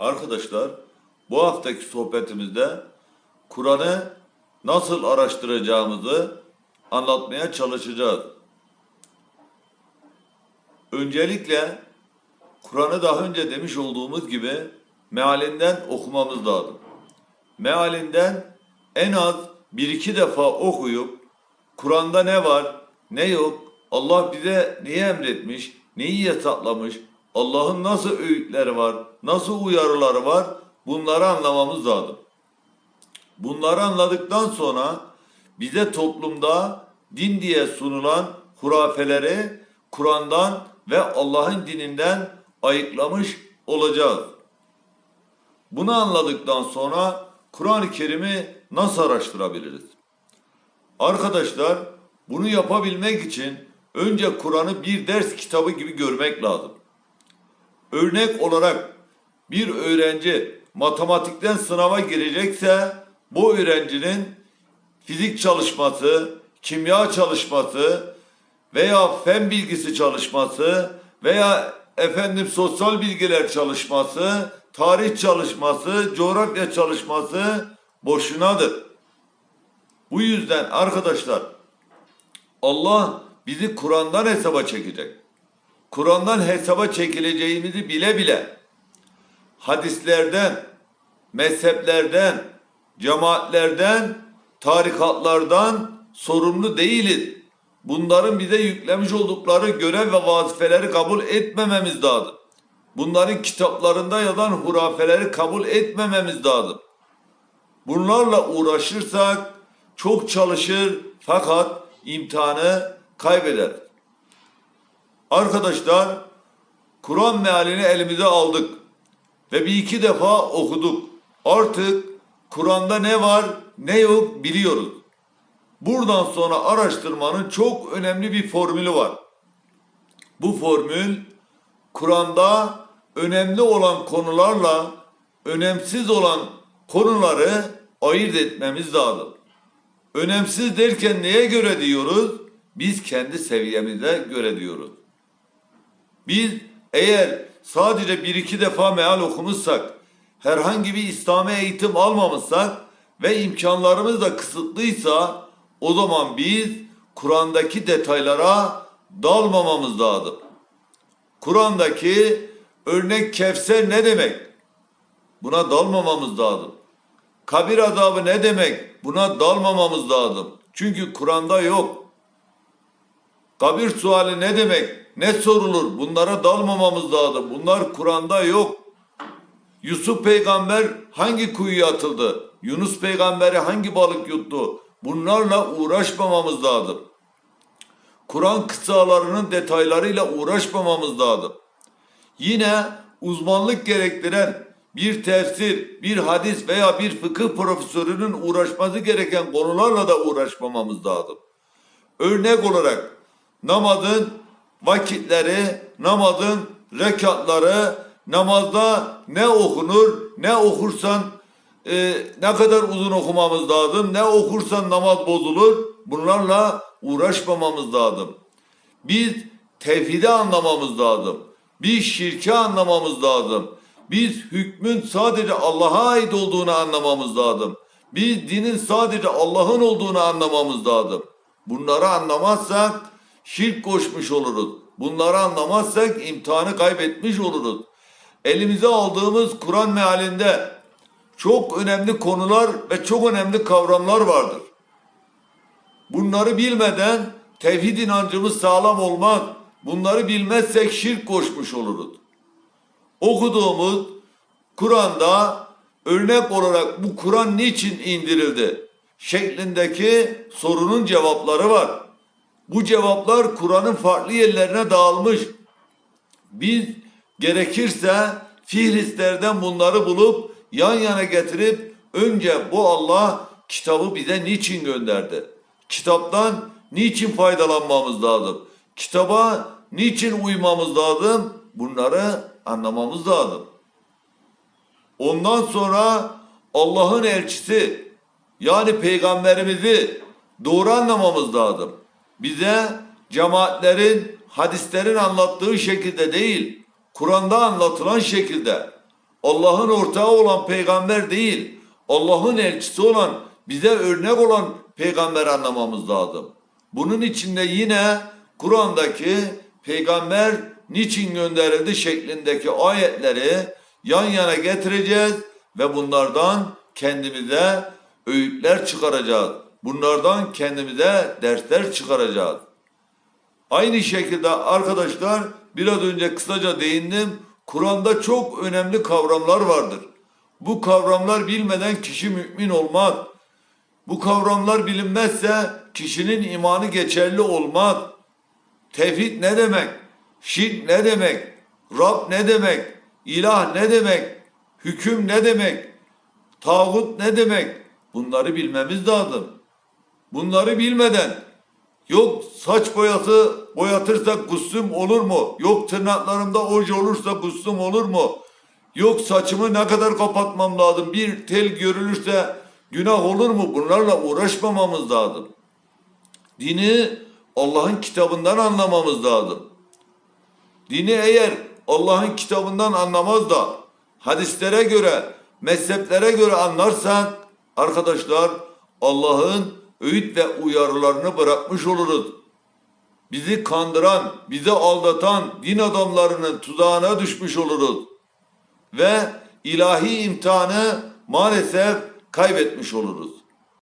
Arkadaşlar bu haftaki sohbetimizde Kur'an'ı nasıl araştıracağımızı anlatmaya çalışacağız. Öncelikle Kur'an'ı daha önce demiş olduğumuz gibi mealinden okumamız lazım. Mealinden en az bir iki defa okuyup Kur'an'da ne var, ne yok, Allah bize neyi emretmiş, neyi yasaklamış, Allah'ın nasıl öğütleri var, nasıl uyarıları var bunları anlamamız lazım. Bunları anladıktan sonra bize toplumda din diye sunulan hurafeleri Kur'an'dan ve Allah'ın dininden ayıklamış olacağız. Bunu anladıktan sonra Kur'an-ı Kerim'i nasıl araştırabiliriz? Arkadaşlar bunu yapabilmek için önce Kur'an'ı bir ders kitabı gibi görmek lazım. Örnek olarak bir öğrenci matematikten sınava girecekse bu öğrencinin fizik çalışması, kimya çalışması veya fen bilgisi çalışması veya efendim sosyal bilgiler çalışması, tarih çalışması, coğrafya çalışması boşunadır. Bu yüzden arkadaşlar Allah bizi Kur'an'dan hesaba çekecek. Kur'an'dan hesaba çekileceğimizi bile bile hadislerden, mezheplerden, cemaatlerden, tarikatlardan sorumlu değiliz. Bunların bize yüklemiş oldukları görev ve vazifeleri kabul etmememiz lazım. Bunların kitaplarında yazan hurafeleri kabul etmememiz lazım. Bunlarla uğraşırsak çok çalışır fakat imtihanı kaybeder. Arkadaşlar Kur'an mealini elimize aldık ve bir iki defa okuduk. Artık Kur'an'da ne var ne yok biliyoruz. Buradan sonra araştırmanın çok önemli bir formülü var. Bu formül Kur'an'da önemli olan konularla önemsiz olan konuları ayırt etmemiz lazım. Önemsiz derken neye göre diyoruz? Biz kendi seviyemize göre diyoruz. Biz eğer sadece bir iki defa meal okumuşsak, herhangi bir İslami eğitim almamışsak ve imkanlarımız da kısıtlıysa o zaman biz Kur'an'daki detaylara dalmamamız lazım. Kur'an'daki örnek Kevser ne demek? Buna dalmamamız lazım. Kabir azabı ne demek? Buna dalmamamız lazım. Çünkü Kur'an'da yok. Kabir suali ne demek? Ne sorulur? Bunlara dalmamamız lazım. Bunlar Kur'an'da yok. Yusuf peygamber hangi kuyuya atıldı? Yunus peygamberi hangi balık yuttu? Bunlarla uğraşmamamız lazım. Kur'an kıssalarının detaylarıyla uğraşmamamız lazım. Yine uzmanlık gerektiren bir tefsir, bir hadis veya bir fıkıh profesörünün uğraşması gereken konularla da uğraşmamamız lazım. Örnek olarak namazın vakitleri, namazın rekatları, namazda ne okunur, ne okursan e, ne kadar uzun okumamız lazım, ne okursan namaz bozulur. Bunlarla uğraşmamamız lazım. Biz tevhidi anlamamız lazım. Biz şirki anlamamız lazım. Biz hükmün sadece Allah'a ait olduğunu anlamamız lazım. Biz dinin sadece Allah'ın olduğunu anlamamız lazım. Bunları anlamazsak şirk koşmuş oluruz. Bunları anlamazsak imtihanı kaybetmiş oluruz. Elimize aldığımız Kur'an mealinde çok önemli konular ve çok önemli kavramlar vardır. Bunları bilmeden tevhid inancımız sağlam olmaz. Bunları bilmezsek şirk koşmuş oluruz. Okuduğumuz Kur'an'da örnek olarak bu Kur'an niçin indirildi? Şeklindeki sorunun cevapları var. Bu cevaplar Kur'an'ın farklı yerlerine dağılmış. Biz gerekirse Fihristlerden bunları bulup yan yana getirip önce bu Allah kitabı bize niçin gönderdi? Kitaptan niçin faydalanmamız lazım? Kitaba niçin uymamız lazım? Bunları anlamamız lazım. Ondan sonra Allah'ın elçisi yani peygamberimizi doğru anlamamız lazım. Bize cemaatlerin, hadislerin anlattığı şekilde değil, Kur'an'da anlatılan şekilde Allah'ın ortağı olan peygamber değil, Allah'ın elçisi olan, bize örnek olan peygamber anlamamız lazım. Bunun içinde yine Kur'an'daki peygamber niçin gönderildi şeklindeki ayetleri yan yana getireceğiz ve bunlardan kendimize öğütler çıkaracağız. Bunlardan kendimize dersler çıkaracağız. Aynı şekilde arkadaşlar biraz önce kısaca değindim. Kur'an'da çok önemli kavramlar vardır. Bu kavramlar bilmeden kişi mümin olmaz. Bu kavramlar bilinmezse kişinin imanı geçerli olmaz. Tevhid ne demek? Şirk ne demek? Rab ne demek? İlah ne demek? Hüküm ne demek? Tağut ne demek? Bunları bilmemiz lazım. Bunları bilmeden yok saç boyası boyatırsak guslüm olur mu? Yok tırnaklarımda oje olursa guslüm olur mu? Yok saçımı ne kadar kapatmam lazım? Bir tel görülürse günah olur mu? Bunlarla uğraşmamamız lazım. Dini Allah'ın kitabından anlamamız lazım. Dini eğer Allah'ın kitabından anlamaz da hadislere göre, mezheplere göre anlarsak arkadaşlar Allah'ın öğüt ve uyarılarını bırakmış oluruz. Bizi kandıran, bizi aldatan din adamlarının tuzağına düşmüş oluruz. Ve ilahi imtihanı maalesef kaybetmiş oluruz.